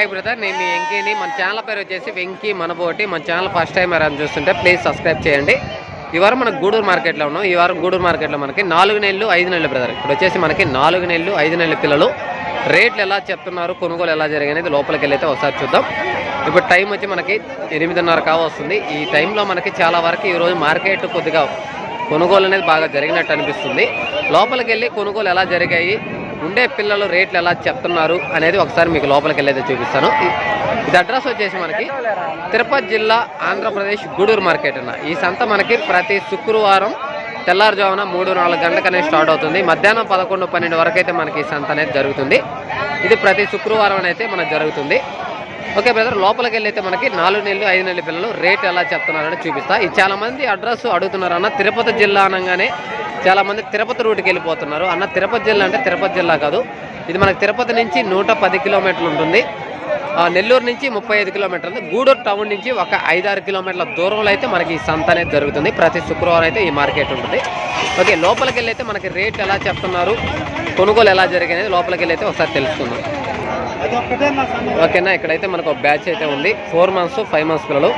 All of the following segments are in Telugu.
హాయ్ బ్రదర్ నేను మీ వెంకీని. మన ఛానల్ పేరు వచ్చేసి వెంకీ మనబోటి. మన ఛానల్ ఫస్ట్ టైం ఎవరైనా చూస్తుంటే ప్లీజ్ సబ్స్క్రైబ్ చేయండి. ఈ వారం మనం గూడూరు మార్కెట్లో ఉన్నాం. ఈ వారం గూడూరు మార్కెట్లో మనకి నాలుగు నెలలు ఐదు నెలలు బ్రదర్. ఇప్పుడు వచ్చేసి మనకి నాలుగు నెలలు ఐదు నెలల పిల్లలు. రేట్లు ఎలా చెప్తున్నారు కొనుగోలు ఎలా జరిగినది లోపలికి వెళ్ళైతే ఒకసారి చూద్దాం. ఇప్పుడు టైం వచ్చి మనకి ఎనిమిదిన్నర కావస్తుంది ఈ టైంలో మనకి చాలా వరకు ఈరోజు మార్కెట్ కొద్దిగా కొనుగోలు అనేది బాగా జరిగినట్టు అనిపిస్తుంది. లోపలికి వెళ్ళి కొనుగోలు ఎలా జరిగాయి ఉండే పిల్లలు రేట్లు ఎలా చెప్తున్నారు అనేది ఒకసారి మీకు లోపలికి వెళ్ళేది చూపిస్తాను. ఇది అడ్రస్ వచ్చేసి మనకి తిరుపతి జిల్లా ఆంధ్రప్రదేశ్ గూడూరు మార్కెట్ అన్న. ఈ సంత మనకి ప్రతి శుక్రవారం తెల్లారుజామున మూడు నాలుగు గంటలకనే స్టార్ట్ అవుతుంది. మధ్యాహ్నం పదకొండు పన్నెండు వరకు అయితే మనకి ఈ సంత అనేది జరుగుతుంది. ఇది ప్రతి శుక్రవారం అయితే మనకు జరుగుతుంది. ఓకే బ్రదర్ లోపలికి వెళ్ళైతే మనకి నాలుగు నెలలు ఐదు నెలల పిల్లలు రేట్ ఎలా చెప్తున్నారని చూపిస్తా. ఇది చాలా మంది అడ్రస్ అడుగుతున్నారు అన్న తిరుపతి జిల్లా అనగానే. చాలా మంది తిరుపతి రూట్కి వెళ్ళిపోతున్నారు. అన్న తిరుపతి జిల్లా అంటే తిరుపతి జిల్లా కాదు. ఇది మనకి తిరుపతి నుంచి నూట పది కిలోమీటర్లు ఉంటుంది. ఆ, నెల్లూరు నుంచి ముప్పై ఐదు కిలోమీటర్లు గూడూరు టౌన్ నుంచి ఒక ఐదారు కిలోమీటర్ల దూరంలో అయితే మనకి ఈ సంత అనేది జరుగుతుంది. ప్రతి శుక్రవారం అయితే ఈ మార్కెట్ ఉంటుంది. ఓకే లోపలికి వెళ్ళి అయితే మనకి రేట్ ఎలా చెప్తున్నారు? కొనుగోలు ఎలా జరిగినది లోపలికి వెళ్ళి అయితే ఒకసారి తెలుసుకుందాం. ఓకేనా? ఇక్కడైతే మనకు ఒక బ్యాచ్ అయితే ఉంది. ఫోర్ మంత్స్ ఫైవ్ మంత్స్ పిల్లలు.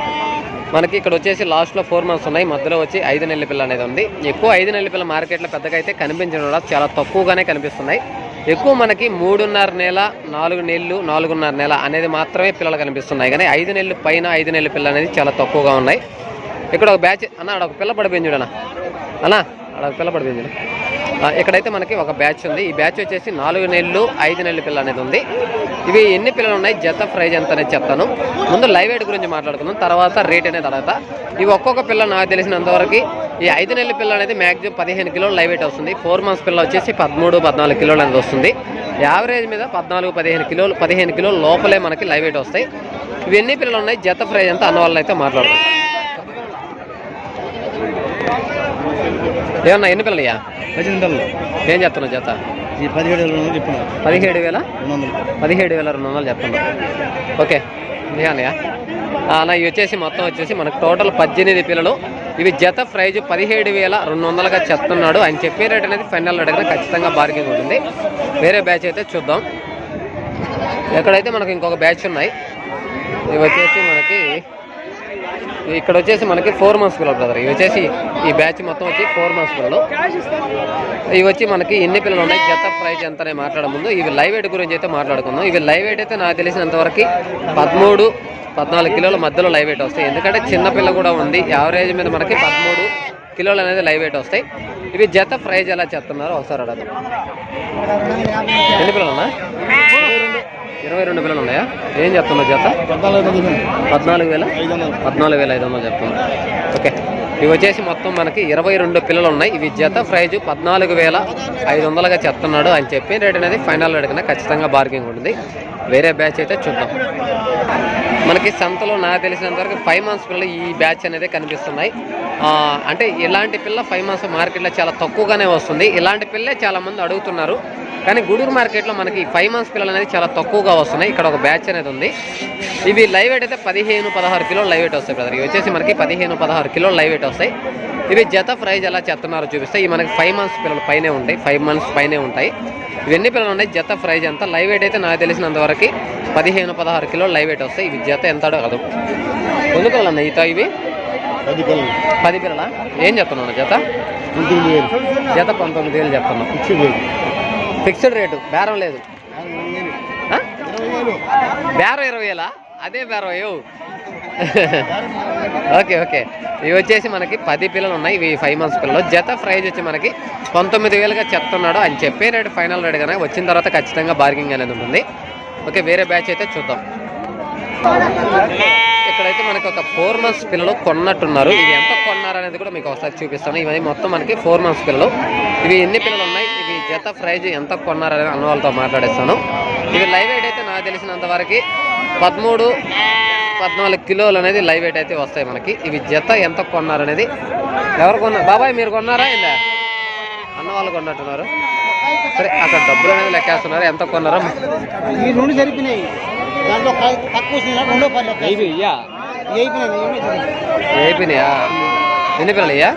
మనకి ఇక్కడ వచ్చేసి లాస్ట్లో ఫోర్ మంత్స్ ఉన్నాయి. మధ్యలో వచ్చి ఐదు నెలల పిల్ల అనేది ఉంది. ఎక్కువ ఐదు నెలల పిల్ల మార్కెట్లో పెద్దగా అయితే కనిపించడం చాలా తక్కువగానే కనిపిస్తున్నాయి. ఎక్కువ మనకి మూడున్నర నెల నాలుగు నెలలు నాలుగున్నర నెల అనేది మాత్రమే పిల్లలు కనిపిస్తున్నాయి. కానీ ఐదు నెలలు పైన ఐదు నెలల పిల్ల అనేది చాలా తక్కువగా ఉన్నాయి. ఇక్కడ ఒక బ్యాచ్ అన్న అక్కడ ఒక పిల్ల పడిపోయింది చూడన్న అన్న. అక్కడ ఒక పిల్ల పడిపోయింది ఇక్కడైతే మనకి ఒక బ్యాచ్ ఉంది. ఈ బ్యాచ్ వచ్చేసి నాలుగు నెలలు ఐదు నెలల పిల్ల అనేది ఉంది. ఇవి ఎన్ని పిల్లలు ఉన్నాయి? జత ప్రైజ్ ఎంత అనేది చెప్తాను. ముందు లైవ్ ఎయిడ్ గురించి మాట్లాడుకుందాం. తర్వాత రేట్ అనేది అడగతా. ఇవి ఒక్కొక్క పిల్ల నాకు తెలిసినంతవరకు ఈ ఐదు నెలల పిల్ల అనేది మ్యాక్సిమం పదిహేను కిలోలు లైవ్ ఎయిట్ వస్తుంది. ఫోర్ మంత్స్ పిల్ల వచ్చేసి పదమూడు పద్నాలుగు కిలోలు అనేది వస్తుంది. యావరేజ్ మీద పద్నాలుగు పదిహేను కిలోలు పదిహేను కిలోలు లోపలే మనకి లైవ్ ఎయిట్ వస్తాయి. ఇవి ఎన్ని పిల్లలు ఉన్నాయి? జత ప్రైజ్ ఎంత? అన్న వాళ్ళు అయితే మాట్లాడతాం ఏమన్నా ఎన్ని పిల్లలయ్యా పద్దెనిమిది వందలు. ఏం చెప్తున్నావు జత? ఈ పదిహేడు వేల చెప్తున్నారు పదిహేడు వేల? రెండు వందలు. పదిహేడు వేల రెండు వందలు చెప్తున్నా ఓకే. నిహానయ్య అన్న ఇవి వచ్చేసి మొత్తం వచ్చేసి మనకు టోటల్ పద్దెనిమిది పిల్లలు. ఇవి జత ప్రైజ్ పదిహేడు వేల రెండు వందలుగా చెప్తున్నాడు. ఆయన చెప్పే రేట్ అనేది ఫైనల్ అడిగిన ఖచ్చితంగా బార్గెన్ ఉంటుంది. వేరే బ్యాచ్ అయితే చూద్దాం. ఎక్కడైతే మనకు ఇంకొక బ్యాచ్ ఉన్నాయి ఇవి వచ్చేసి మనకి ఇక్కడ వచ్చేసి మనకి ఫోర్ మంత్స్ పిల్లలు బ్రదర్ ఇవి వచ్చేసి ఈ బ్యాచ్ మొత్తం వచ్చి ఫోర్ మంత్స్ పిల్లలు. ఇవి వచ్చి మనకి ఎన్ని పిల్లలు ఉన్నాయి జత ప్రైజ్ ఎంత అని మాట్లాడే ముందు ఇవి లైవ్ వెయిట్ గురించి అయితే మాట్లాడుకుందాం. ఇవి లైవ్ వెయిట్ అయితే నాకు తెలిసినంతవరకు పదమూడు పద్నాలుగు కిలోల మధ్యలో లైవ్ వెయిట్ వస్తాయి. ఎందుకంటే చిన్న పిల్ల కూడా ఉంది. యావరేజ్ మీద మనకి పదమూడు కిలోలు అనేది లైవ్ వెయిట్ వస్తాయి. ఇవి జత ప్రైజ్ ఎలా చెప్తున్నారో ఒకసారి అడగదు. ఎన్ని పిల్లలు ఇరవై రెండు పిల్లలు ఉన్నాయా? ఏం చెప్తున్నా జత పద్నాలుగు వేల? పద్నాలుగు వేల ఐదు వందలు చెప్తున్నా ఓకే. ఇవి వచ్చేసి మొత్తం మనకి ఇరవై రెండు పిల్లలు ఉన్నాయి. ఇవి జత ప్రైజు పద్నాలుగు వేల ఐదు వందలుగా చెప్తున్నాడు అని చెప్పి రేట్ అనేది ఫైనల్ రేట్ కన్నా ఖచ్చితంగా బార్గింగ్ ఉంటుంది. వేరే బ్యాచ్ అయితే చూద్దాం. మనకి సంతలో నాకు తెలిసినంత వరకు ఫైవ్ మంత్స్ పిల్లలు ఈ బ్యాచ్ అనేది కనిపిస్తున్నాయి. అంటే ఇలాంటి పిల్ల ఫైవ్ మంత్స్ మార్కెట్లో చాలా తక్కువగానే వస్తుంది. ఇలాంటి పిల్లే చాలామంది అడుగుతున్నారు. కానీ గూడూరు మార్కెట్లో మనకి ఫైవ్ మంత్స్ పిల్లలు అనేది చాలా తక్కువగా వస్తున్నాయి. ఇక్కడ ఒక బ్యాచ్ అనేది ఉంది. ఇవి లైవ్ వెయిట్ అయితే పదిహేను పదహారు కిలోలు లైవ్ వెయిట్ వస్తాయి బ్రదర్ ఇవి వచ్చేసి మనకి పదిహేను పదహారు కిలోలు లైవ్ వెయిట్ వస్తాయి. ఇవి జత ప్రైజ్ ఎలా చెప్తున్నారో చూపిస్తే ఇవి మనకి ఫైవ్ మంత్స్ పిల్లలు పైనే ఉంటాయి. ఫైవ్ మంత్స్ పైనే ఉంటాయి. ఇవన్నీ పిల్లలు ఉన్నాయి. జత ప్రైజ్ అంతా. లైవ్ వెయిట్ అయితే నాకు తెలిసినంత వరకు పదిహేను పదహారు కిలోలు లైవ్ వెయిట్ వస్తాయి ఇవి జత ఎంత కాదు ఎన్ని పిల్లలు ఈత ఇవి? పది పిల్లలు. ఏం చెప్తున్నాను జత? జత పంతొమ్మిది వేలు చెప్తున్నాం ఫిక్స్డ్ రేటు బేరం లేదు. బేరం ఇరవై వేలా. అదే బేరం ఓకే ఓకే. ఇవి వచ్చేసి మనకి పది పిల్లలు ఉన్నాయి. ఇవి ఫైవ్ మంత్స్ పిల్లలు. జత ప్రైజ్ వచ్చి మనకి పంతొమ్మిది వేలుగా చెప్తున్నాడు అని చెప్పే రేటు ఫైనల్ రేట్ కనుక వచ్చిన తర్వాత ఖచ్చితంగా బార్గింగ్ అనేది ఉంటుంది. ఓకే వేరే బ్యాచ్ అయితే చూద్దాం. ఇక్కడైతే మనకి ఒక ఫోర్ మంత్స్ పిల్లలు కొన్నట్టున్నారు. ఇవి ఎంత కొన్నారు అనేది కూడా మీకు ఒకసారి చూపిస్తాను. ఇవన్నీ మొత్తం మనకి ఫోర్ మంత్స్ పిల్లలు. ఇవి ఎన్ని పిల్లలు ఉన్నాయి? ఇవి జత ప్రైజ్ ఎంత కొన్నారు అనేది అన్న వాళ్ళతో మాట్లాడేస్తాను. ఇవి లైవ్ వెయిట్ అయితే నాకు తెలిసినంత వరకు పదమూడు పద్నాలుగు కిలోలు అనేది లైవ్ వెయిట్ అయితే వస్తాయి మనకి. ఇవి జత ఎంత కొన్నారు అనేది? ఎవరు కొన్నారు? బాబాయ్ మీరు కొన్నారా? ఇలా అన్న వాళ్ళు కొన్నట్టున్నారు. సరే అక్కడ డబ్బులు అనేది లెక్కేస్తున్నారు. ఎంత కొన్నారో ఈ రెండు సరిపోయినాయి దాంట్లో తక్కువ రెండో అయిపోయినాయి? ఎన్ని పిల్లలు అయ్యా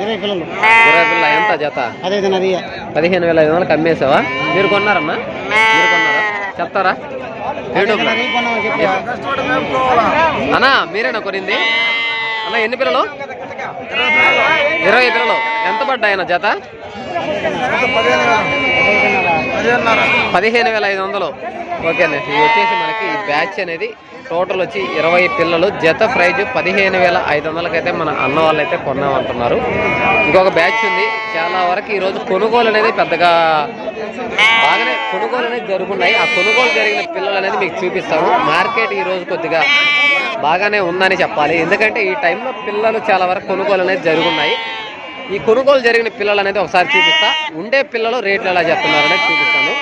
ఇరవై పిల్లలు. ఇరవై ఎంత జత? అది పదిహేను వేల ఐదు వందలకు అమ్మేసావా మీరు కొన్నారమ్మా? మీరు కొన్నారా? చెప్తారా? అన్నా మీరేనా కొనింది? అన్న ఎన్ని పిల్లలు? ఇరవై ఇతరులు. ఎంత పడ్డాయన జత? పదిహేను వేల ఐదు వందలు. ఓకేనే ఇది వచ్చేసి మనకి ఈ బ్యాచ్ అనేది టోటల్ వచ్చి ఇరవై పిల్లలు. జత ప్రైజ్ పదిహేను వేల ఐదు వందలకైతే మన అన్న వాళ్ళు అయితే కొన్నామంటున్నారు. ఇంకొక బ్యాచ్ ఉంది. చాలా వరకు ఈరోజు కొనుగోలు అనేది పెద్దగా బాగానే కొనుగోలు అనేది జరుగుతున్నాయి ఆ కొనుగోలు జరిగిన పిల్లలు అనేది మీకు చూపిస్తాను. మార్కెట్ ఈ రోజు కొద్దిగా బాగానే ఉందని చెప్పాలి. ఎందుకంటే ఈ టైంలో పిల్లలు చాలా వరకు కొనుగోలు అనేది జరుగున్నాయి. ఈ కొనుగోలు జరిగిన పిల్లలు అనేది ఒకసారి చూపిస్తా. ఉండే పిల్లలు రేట్లు ఎలా చెప్తున్నారు అనేది చూపిస్తాను.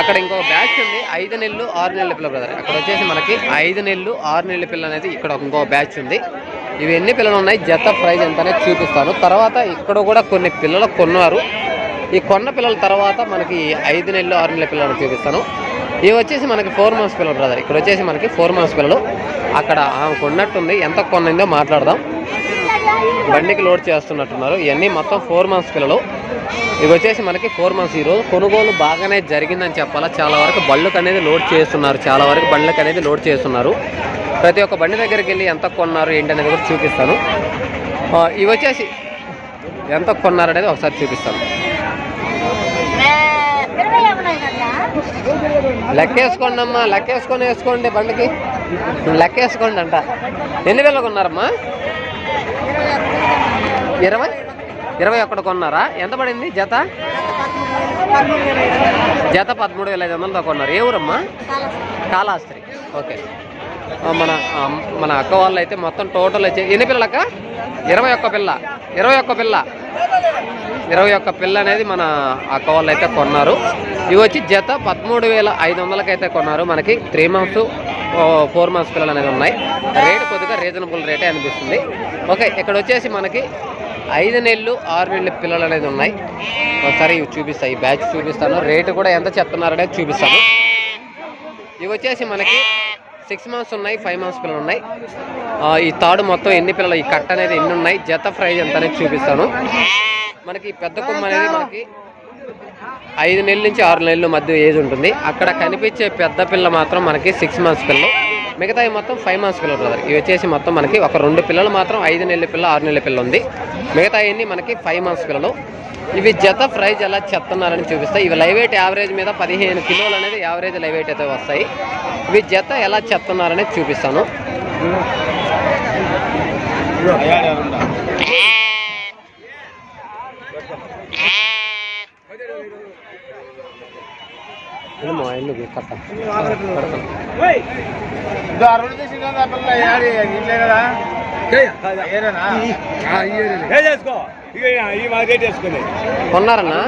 అక్కడ ఇంకో బ్యాచ్ ఉంది. ఐదు నెలలు ఆరు నెలల పిల్ల బ్రదర్ అక్కడ వచ్చేసి మనకి ఐదు నెలలు ఆరు నెలల పిల్ల అనేది ఇక్కడ ఇంకో బ్యాచ్ ఉంది. ఇవి ఎన్ని పిల్లలు ఉన్నాయి? జత ప్రైజ్ ఎంత అనేది చూపిస్తాను. తర్వాత ఇక్కడ కూడా కొన్ని పిల్లలు కొన్నారు. ఈ కొన్న పిల్లల తర్వాత మనకి ఐదు నెలలు ఆరు నెలల పిల్లలు చూపిస్తాను. ఇవి వచ్చేసి మనకి ఫోర్ మంత్స్ పిల్లలు బ్రదర్ ఇక్కడ వచ్చేసి మనకి ఫోర్ మంత్స్ పిల్లలు. అక్కడ కొన్నట్టుంది ఎంత కొన్నిందో మాట్లాడదాం. బండికి లోడ్ చేస్తున్నట్టున్నారు. ఇవన్నీ మొత్తం ఫోర్ మంత్స్ పిల్లలు. ఇవి వచ్చేసి మనకి ఫోర్ మంత్స్ ఈరోజు కొనుగోలు బాగానే జరిగిందని చెప్పాలా? చాలా వరకు బళ్ళకు అనేది లోడ్ చేస్తున్నారు. చాలా వరకు బళ్ళకు అనేది లోడ్ చేస్తున్నారు. ప్రతి ఒక్క బండి దగ్గరికి వెళ్ళి ఎంత కొన్నారు ఏంటి అనేది కూడా చూపిస్తాను. ఇవి వచ్చేసి ఎంత కొన్నారు అనేది ఒకసారి చూపిస్తాను. లెక్కేసుకోండి అమ్మా లెక్కేసుకొని వేసుకోండి బండికి. లెక్కేసుకోండి అంట. ఎన్ని వేలకు కొన్నారమ్మా? ఇరవై? ఇరవై ఒక్కటి కొన్నారా? ఎంత పడింది జత? జత పదమూడు వేల ఐదు వందలతో కొన్నారు. ఏ ఊరమ్మా? కాళాస్త్రి ఓకే. మన మన అక్క వాళ్ళు అయితే మొత్తం టోటల్ వచ్చి ఎన్ని పిల్లలక్క? ఇరవై ఒక్క పిల్ల. ఇరవై ఒక్క పిల్ల. ఇరవై ఒక్క పిల్ల అనేది మన అక్క వాళ్ళు అయితే కొన్నారు. ఇవి వచ్చి జత పదమూడు వేల ఐదు వందలకైతే కొన్నారు. మనకి త్రీ మంత్స్ ఫోర్ మంత్స్ పిల్లలు అనేది ఉన్నాయి. రేట్ కొద్దిగా రీజనబుల్ రేటే అనిపిస్తుంది. ఓకే ఇక్కడ వచ్చేసి మనకి ఐదు నెలలు ఆరు నెలలు పిల్లలు అనేది ఉన్నాయి. ఒకసారి ఇవి చూపిస్తాయి ఈ బ్యాచ్ చూపిస్తాను. రేటు కూడా ఎంత చెప్తున్నారు అనేది చూపిస్తాను. ఇవి వచ్చేసి మనకి సిక్స్ మంత్స్ ఉన్నాయి ఫైవ్ మంత్స్ పిల్లలు ఉన్నాయి. ఈ తాడు మొత్తం ఎన్ని పిల్లలు ఈ కట్ట అనేది ఎన్ని ఉన్నాయి జత ప్రైజ్ ఎంత అనేది చూపిస్తాను. మనకి పెద్ద కొమ్మ అనేది మనకి ఐదు నెలల నుంచి ఆరు నెలల మధ్య ఏజ్ ఉంటుంది. అక్కడ కనిపించే పెద్ద పిల్ల మాత్రం మనకి సిక్స్ మంత్స్ పిల్లలు మిగతా మొత్తం ఫైవ్ మంత్స్ పిల్లలు బ్రదర్ ఇవి వచ్చేసి మొత్తం మనకి ఒక రెండు పిల్లలు మాత్రం ఐదు నెలల పిల్ల ఆరు నెలల పిల్ల ఉంది. మిగతా అన్ని మనకి ఫైవ్ మంత్స్ పిల్లలు. ఇవి జత ప్రైజ్ ఎలా చెప్తున్నారని చూపిస్తాయి ఇవి లైవ్ వెయిట్ యావరేజ్ మీద పదిహేను కిలోలు అనేది యావరేజ్ లైవ్ వెయిట్ అయితే వస్తాయి. ఇవి జత ఎలా చెప్తున్నారనేది చూపిస్తాను ఇది మా ఇల్లు కొన్నారన్నా?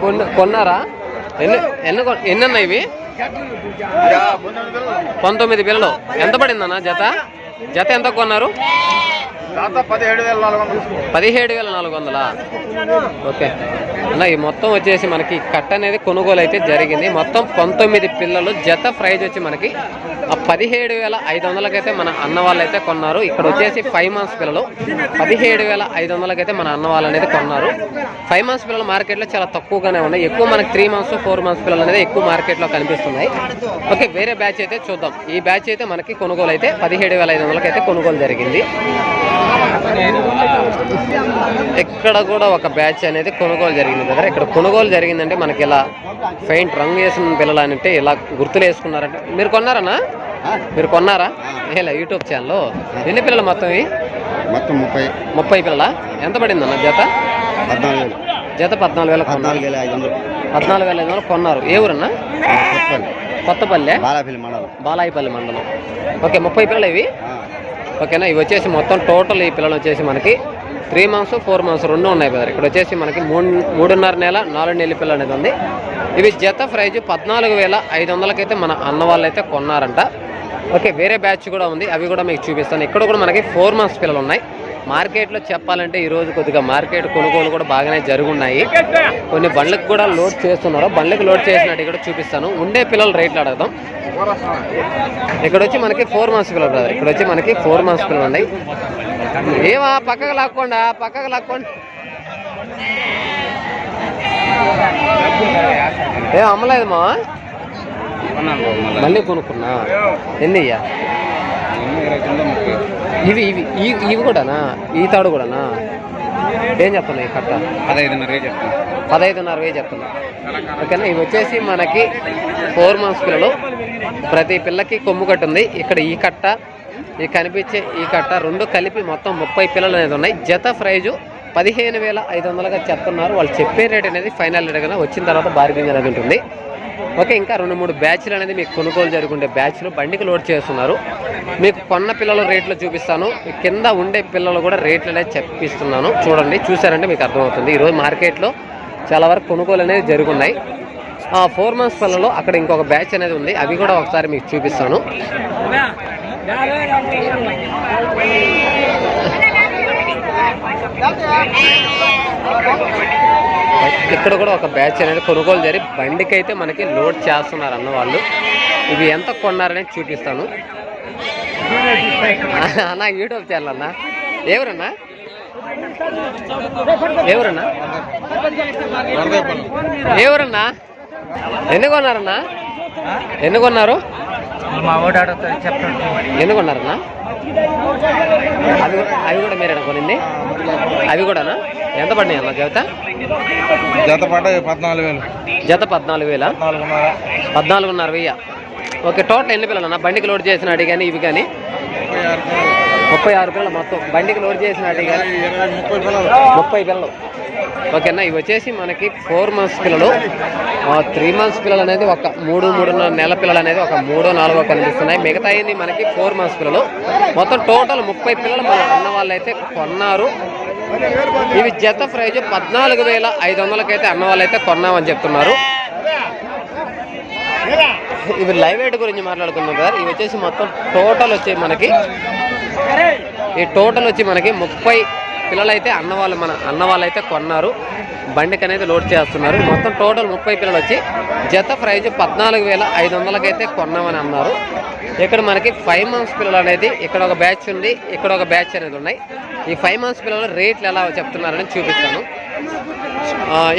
కొన్న- కొన్నారా? ఎన్ని ఎన్ని కొ- ఎన్ని ఉన్నాయి ఇవి పంతొమ్మిది పిల్లలు. ఎంత పడిందన్న జత? జత ఎంత కొన్నారు? పదిహేడు వేల నాలుగు వందలు పదిహేడు వేల నాలుగు వందలా? ఓకే. అన్న ఈ మొత్తం వచ్చేసి మనకి కట్ట అనేది కొనుగోలు అయితే జరిగింది. మొత్తం పంతొమ్మిది పిల్లలు జత ప్రైజ్ వచ్చి మనకి ఆ పదిహేడు వేల ఐదు వందలకైతే మన అన్న వాళ్ళు అయితే కొన్నారు. ఇక్కడ వచ్చేసి ఫైవ్ మంత్స్ పిల్లలు పదిహేడు వేల ఐదు వందలకైతే మన అన్న వాళ్ళు అనేది కొన్నారు. ఫైవ్ మంత్స్ పిల్లలు మార్కెట్లో చాలా తక్కువగానే ఉన్నాయి. ఎక్కువ మనకి త్రీ మంత్స్ ఫోర్ మంత్స్ పిల్లలు అనేది ఎక్కువ మార్కెట్లో కనిపిస్తున్నాయి. ఓకే వేరే బ్యాచ్ అయితే చూద్దాం. ఈ బ్యాచ్ అయితే మనకి కొనుగోలు అయితే పదిహేడు వేల ఐదు వందలకైతే కొనుగోలు జరిగింది. ఇక్కడ కూడా ఒక బ్యాచ్ అనేది కొనుగోలు జరిగింది కదా ఇక్కడ కొనుగోలు జరిగిందంటే మనకి ఇలా పెయింట్ రంగు వేసిన పిల్లలు అంటే ఇలా గుర్తులు వేసుకున్నారంటే మీరు కొన్నారనా? మీరు కొన్నారా? ఇలా యూట్యూబ్ ఛానల్ ఎన్ని పిల్లలు మొత్తం ఇవి? మొత్తం ముప్పై. ముప్పై పిల్లల? ఎంత పడిందన్న జత? పద్నాలుగు జత పద్నాలుగు వేల పద్నాలుగు వేల ఐదు వందలు. పద్నాలుగు వేల ఐదు వందలు కొన్నారు. ఏ ఊరన్నా? కొత్తపల్లి. కొత్తపల్లె? బాలాపల్లి మండలం. బాలాయిపల్లి మండలం. ఓకే ముప్పై పిల్లలు ఇవి? ఓకేనా? ఇవి వచ్చేసి మొత్తం టోటల్ ఈ పిల్లలు వచ్చేసి మనకి త్రీ మంత్స్ ఫోర్ మంత్స్ రెండు ఉన్నాయి బ్రదర్. ఇక్కడ వచ్చేసి మనకి మూడు మూడున్నర నెల నాలుగు నెలల పిల్ల అనేది ఉంది. ఇవి జత ప్రైజ్ పద్నాలుగు వేల ఐదు వందలకైతే మన అన్న వాళ్ళు అయితే కొన్నారంట. ఓకే వేరే బ్యాచ్ కూడా ఉంది. అవి కూడా మీకు చూపిస్తాను. ఇక్కడ కూడా మనకి ఫోర్ మంత్స్ పిల్లలు ఉన్నాయి. మార్కెట్లో చెప్పాలంటే ఈ రోజు కొద్దిగా మార్కెట్ కొనుగోలు కూడా బాగానే జరుగున్నాయి. కొన్ని బండ్లకు కూడా లోడ్ చేస్తున్నారు. బండ్లకు లోడ్ చేసినట్టు కూడా చూపిస్తాను. ఉండే పిల్లలు రేట్లు అడగదాం. ఇక్కడ వచ్చి మనకి ఫోర్ మంత్స్ పిల్లలు బ్రదర్ ఇక్కడ వచ్చి మనకి ఫోర్ మంత్స్ పిల్లలు ఉన్నాయి. ఏమా పక్కకు లాక్కోండా పక్కకు లాక్కోండి. ఏ అమ్మలేదు మా మళ్ళీ కొనుక్కున్నా? ఎన్ని ఇయ్యా? ఇవి ఇవి ఇవి కూడానా? ఈ తాడు కూడానా? ఏం చెప్తున్నాయి కట్ట? పదహైదున్నర చెప్తాను పదహైదున్నర వేలు చెప్తున్నా. ఓకేనా? ఇవి వచ్చేసి మనకి ఫోర్ మంత్స్ పిల్లలు. ప్రతి పిల్లకి కొమ్ము కట్ట ఉంది. ఇక్కడ ఈ కట్ట ఈ కనిపించే ఈ కట్ట రెండు కలిపి మొత్తం ముప్పై పిల్లలు అనేది ఉన్నాయి. జత ప్రైజు పదిహేను వేల ఐదు వందలుగా చెప్తున్నారు. వాళ్ళు చెప్పే రేట్ అనేది ఫైనల్ రేట్ కదా వచ్చిన తర్వాత బార్గింగ్ అనేది ఉంటుంది. ఓకే ఇంకా రెండు మూడు బ్యాచ్లు అనేది మీకు కొనుగోలు జరుగుండే బ్యాచ్లు బండికి లోడ్ చేస్తున్నారు. మీకు కొన్న పిల్లల రేట్లు చూపిస్తాను. కింద ఉండే పిల్లలు కూడా రేట్లు అనేది చెప్పిస్తున్నాను. చూడండి చూసారంటే మీకు అర్థమవుతుంది. ఈరోజు మార్కెట్లో చాలా వరకు కొనుగోలు అనేది జరుగున్నాయి. ఆ ఫోర్ మంత్స్ పిల్లలు అక్కడ ఇంకొక బ్యాచ్ అనేది ఉంది. అవి కూడా ఒకసారి మీకు చూపిస్తాను. ఇక్కడ కూడా ఒక బ్యాచ్ అనేది కొనుగోలు జరిగి బండికి అయితే మనకి లోడ్ చేస్తున్నారు అన్న వాళ్ళు. ఇవి ఎంత కొన్నారనేది చూపిస్తాను. అన్న యూట్యూబ్ ఛానల్ అన్న. ఎవరన్నా? ఎవరన్నా? ఎవరన్నా? ఎన్ని కొన్నారన్నా? ఎన్ని కొన్నారు? మా ఓటు ఆడుతుంది చెప్తాను. ఎన్ని కొన్నారన్నా అవి అవి కూడా మీరేనా కొనింది? అవి కూడానా? ఎంత పడినాయి అన్న జత? జత పడ్డ పద్నాలుగు వేలు. జత పద్నాలుగు వేల? పద్నాలుగున్నర. వెయ్య. ఓకే టోటల్ ఎన్ని పిల్లలు అన్న? బండికి లోడ్ చేసిన అడి కానీ ఇవి కానీ ముప్పై ఆరు పిల్లలు. మొత్తం. బండికి లోడ్ చేసిన అడి కానీ ఇరవై ముప్పై పిల్లలు. ముప్పై పిల్లలు. ఓకేనా ఇవి వచ్చేసి మనకి ఫోర్ మంత్స్ పిల్లలు. త్రీ మంత్స్ పిల్లలు అనేది ఒక మూడు మూడున్నర నెల పిల్లలు అనేది ఒక మూడో నాలుగో కనిపిస్తున్నాయి. మిగతా అయింది మనకి ఫోర్ మంత్స్ పిల్లలు. మొత్తం టోటల్ ముప్పై పిల్లలు మన అన్న వాళ్ళు అయితే కొన్నారు. ఇవి జత ప్రైజ్ పద్నాలుగు వేల ఐదు వందలకైతే అన్న వాళ్ళు అయితే కొన్నామని చెప్తున్నారు. ఇవి లైవ్ ఎయిట్ గురించి మాట్లాడుకున్నాం కదా ఇవి వచ్చేసి మొత్తం టోటల్ వచ్చి మనకి ఈ టోటల్ వచ్చి మనకి ముప్పై పిల్లలు అయితే అన్న వాళ్ళు మన అన్న వాళ్ళు అయితే కొన్నారు. బండికి అనేది లోడ్ చేస్తున్నారు. మొత్తం టోటల్ ముప్పై పిల్లలు వచ్చి జత ప్రైజ్ పద్నాలుగు వేల ఐదు వందలకైతే కొన్నామని అన్నారు. ఇక్కడ మనకి ఫైవ్ మంత్స్ పిల్లలు అనేది ఇక్కడ ఒక బ్యాచ్ ఉంది ఇక్కడ ఒక బ్యాచ్ అనేది ఉన్నాయి. ఈ ఫైవ్ మంత్స్ పిల్లలు రేట్లు ఎలా చెప్తున్నారని చూపిస్తాను.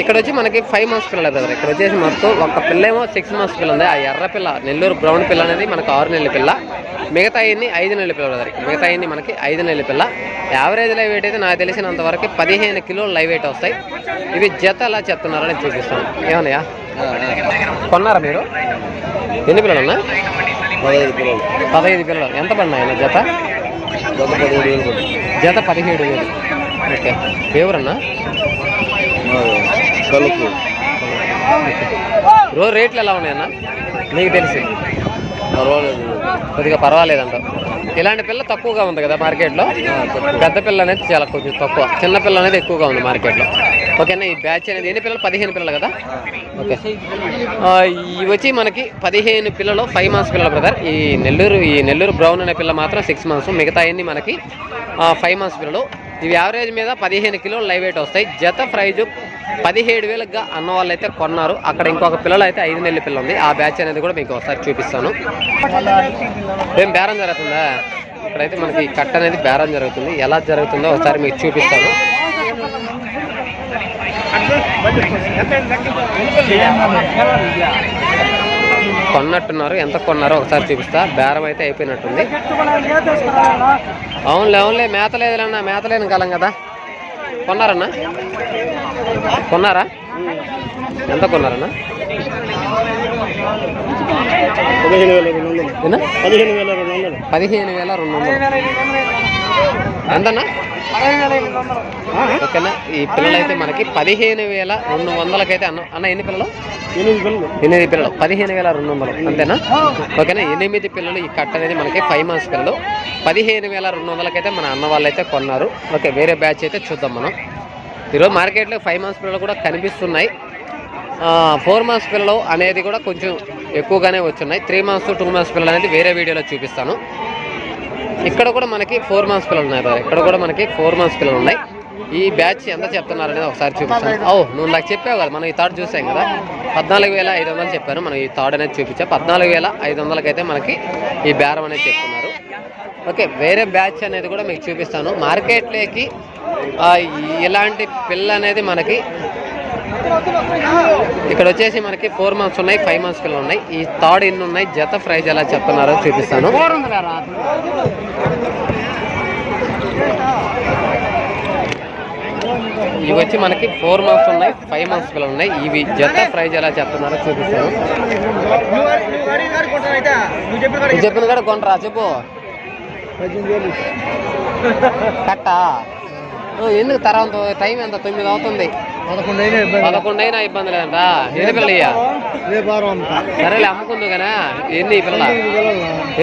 ఇక్కడ వచ్చి మనకి ఫైవ్ మంత్స్ పిల్లలు కదా ఇక్కడ వచ్చేసి మొత్తం ఒక పిల్ల ఏమో సిక్స్ మంత్స్ పిల్ల ఉంది. ఆ ఎర్ర పిల్ల నెల్లూరు బ్రౌన్ పిల్ల అనేది మనకు ఆరు నెలల పిల్ల. మిగతా అయింది ఐదు నెలల పిల్ల బ్రదర్ మిగతా అయింది మనకి ఐదు నెలల పిల్ల. యావరేజ్ లైవ్ వెయిట్ అయితే నాకు తెలిసినంత వరకు పదిహేను కిలోలు లైవ్ వెయిట్ వస్తాయి. ఇవి జత ఎలా చెప్తున్నారని చూపిస్తాను. ఏమన్నాయా కొన్నారా మీరు? ఎన్ని పిల్లలు అన్నా పదహైదు పిల్లలు. పదహైదు పిల్లలు. ఎంత పడినాయన్న జత? జత పదిహేడు వేలు ఓకే. ఎవరన్నా కలుపు రోజు రేట్లు ఎలా ఉన్నాయన్న? నీకు తెలిసి. పర్వాలేదు. కొద్దిగా పర్వాలేదంట ఇలాంటి పిల్ల తక్కువగా ఉంది కదా మార్కెట్లో? పెద్ద పిల్ల అనేది చాలా కొంచెం తక్కువ. చిన్న పిల్ల అనేది ఎక్కువగా ఉంది మార్కెట్లో. ఓకేనా ఈ బ్యాచ్ అనేది ఎన్ని పిల్లలు? పదిహేను పిల్లలు కదా? ఓకే. ఇవి వచ్చి మనకి పదిహేను పిల్లలు ఫైవ్ మంత్స్ పిల్లలు బ్రదర్ ఈ నెల్లూరు ఈ నెల్లూరు బ్రౌన్ అనే పిల్ల మాత్రం సిక్స్ మంత్స్ మిగతా అన్ని మనకి ఫైవ్ మంత్స్ పిల్లలు. ఇవి యావరేజ్ మీద పదిహేను కిలోలు లైవ్ వెయిట్ వస్తాయి. జత ప్రైజు పదిహేడు వేలుగా అన్న వాళ్ళు అయితే కొన్నారు. అక్కడ ఇంకొక పిల్లలు అయితే ఐదు నెలల పిల్ల ఉంది ఆ బ్యాచ్ అనేది కూడా మీకు ఒకసారి చూపిస్తాను. ఏం బేరం జరుగుతుందా? ఇక్కడైతే మనకి కట్ట కట్ అనేది బేరం జరుగుతుంది. ఎలా జరుగుతుందో ఒకసారి మీకు చూపిస్తాను. కొన్నట్టున్నారు. ఎంత కొన్నారో ఒకసారి చూపిస్తా. బేరం అయితే అయిపోయినట్టుంది. అవునులే అవునులే. మేత లేదులన్నా మేత లేని కాలం కదా. కొన్నారన్నా కొన్నారా ఎంత కొన్నారన్నా పదిహేను వేల రెండు వందలు ఏనా? పదిహేను వేల రెండు వందలు ఎంతన్నా ఓకేనా? ఈ పిల్లలు అయితే మనకి పదిహేను వేల రెండు వందలకైతే అన్న అన్న ఎన్ని పిల్లలు? ఎనిమిది పిల్లలు. పదిహేను వేల రెండు వందలు. అంతేనా? ఓకేనా? ఎనిమిది పిల్లలు ఈ కట్ అనేది మనకి ఫైవ్ మంత్స్ పిల్లలు. పదిహేను వేల రెండు వందలకైతే మన అన్న వాళ్ళు అయితే కొన్నారు. ఓకే వేరే బ్యాచ్ అయితే చూద్దాం మనం. ఈరోజు మార్కెట్లో ఫైవ్ మంత్స్ పిల్లలు కూడా కనిపిస్తున్నాయి. ఫోర్ మంత్స్ పిల్లలు అనేది కూడా కొంచెం ఎక్కువగానే వచ్చున్నాయి త్రీ మంత్స్ టూ మంత్స్ పిల్లలు అనేది వేరే వీడియోలో చూపిస్తాను. ఇక్కడ కూడా మనకి ఫోర్ మంత్స్ పిల్లలు ఉన్నాయి ఇక్కడ కూడా మనకి ఫోర్ మంత్స్ పిల్లలు ఉన్నాయి. ఈ బ్యాచ్ ఎంత చెప్తున్నారు అనేది ఒకసారి చూపిస్తాను. ఓ నువ్వు నాకు చెప్పావు కదా మనం ఈ థర్డ్ చూసాం కదా. పద్నాలుగు వేల ఐదు వందలు చెప్పాను. మనం ఈ థర్డ్ అనేది చూపించాం. పద్నాలుగు వేల ఐదు వందలకైతే మనకి ఈ బేరం అనేది చెప్తున్నారు. ఓకే వేరే బ్యాచ్ అనేది కూడా మీకు చూపిస్తాను. మార్కెట్లోకి ఇలాంటి పిల్ల అనేది మనకి ఇక్కడ వచ్చేసి మనకి ఫోర్ మంత్స్ ఉన్నాయి ఫైవ్ మంత్స్ పిల్లలు ఉన్నాయి. ఈ థర్డ్ ఎన్ని ఉన్నాయి. జత ప్రైజ్ ఎలా చెప్తున్నారో చూపిస్తాను. ఇవి వచ్చి మనకి ఫోర్ మంత్స్ ఉన్నాయి ఫైవ్ మంత్స్ పిల్లలు ఉన్నాయి. ఇవి జత ప్రైజ్ ఎలా చెప్తున్నారో చూపిస్తాను. నువ్వు చెప్పిన కూడా కొనరా చెప్పు. కట్టా? ఎందుకు తర్వాత టైం ఎంత? తొమ్మిది అవుతుంది. పదకొండు అయినా ఇబ్బంది పదకొండు అయినా ఇబ్బంది లేదంట ఎన్ని పిల్లలు ఇయ్యా రేపు వారం అంతా సరేలే అమ్ముకుందు కదా ఎన్ని పిల్లల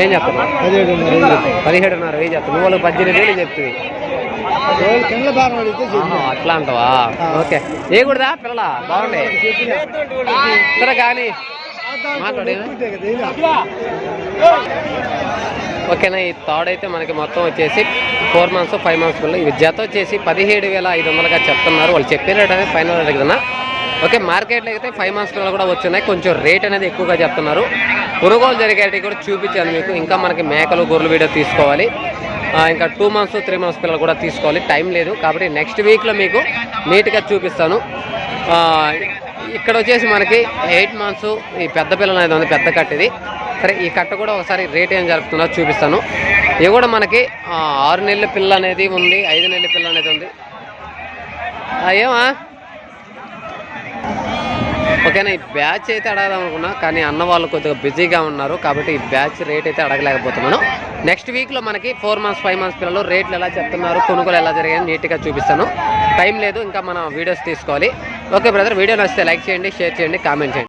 ఏం చెప్తున్నా పదిహేడున్నర పదిహేడున్నర వెయ్యి చెప్తాను నువ్వు వాళ్ళకి పద్దెనిమిది వేలు చెప్తుంది రోజు కింద భారం అడిగితే ఆహా, అట్లా అంటావా ఓకే ఏ కూడదా పిల్లల బాగుండే సరే కానీ మాట్లాడే ఓకేనా ఈ థర్డ్ అయితే మనకి మొత్తం వచ్చేసి ఫోర్ మంత్స్ ఫైవ్ మంత్స్ పిల్లలు ఇవి జత వచ్చేసి పదిహేడు వేల ఐదు వందలుగా చెప్తున్నారు. వాళ్ళు చెప్పిన రేట్ అనేది ఫైనల్ రేట్ కదా ఓకే మార్కెట్లో అయితే ఫైవ్ మంత్స్ పిల్లలు కూడా వచ్చినాయి కొంచెం రేట్ అనేది ఎక్కువగా చెప్తున్నారు. కొనుగోలు జరిగేటి కూడా చూపించాను మీకు. ఇంకా మనకి మేకలు గొర్రెలు వీడియో తీసుకోవాలి. ఇంకా టూ మంత్స్ త్రీ మంత్స్ పిల్లలు కూడా తీసుకోవాలి. టైం లేదు. కాబట్టి నెక్స్ట్ వీక్లో మీకు నీట్గా చూపిస్తాను. ఇక్కడ వచ్చేసి మనకి ఎయిట్ మంత్స్ ఈ పెద్ద పిల్లలు అనేది ఉంది పెద్ద కట్టది. సరే ఈ కట్ట కూడా ఒకసారి రేట్ ఏం జరుపుతుందో చూపిస్తాను. ఇది కూడా మనకి ఆరు నెలల పిల్ల అనేది ఉంది ఐదు నెలల పిల్ల అనేది ఉంది. ఆ, ఏమా? ఓకేనా ఈ బ్యాచ్ అయితే అడగదాం అనుకున్నా కానీ అన్న వాళ్ళు కొద్దిగా బిజీగా ఉన్నారు కాబట్టి ఈ బ్యాచ్ రేట్ అయితే అడగలేకపోతున్నాను. నెక్స్ట్ వీక్లో మనకి ఫోర్ మంత్స్ ఫైవ్ మంత్స్ పిల్లలు రేట్లు ఎలా చెప్తున్నారు కొనుగోలు ఎలా జరిగాయని నీట్గా చూపిస్తాను. టైం లేదు ఇంకా మనం వీడియోస్ తీసుకోవాలి. ఓకే బ్రదర్ వీడియో నచ్చితే లైక్ చేయండి షేర్ చేయండి కామెంట్ చేయండి.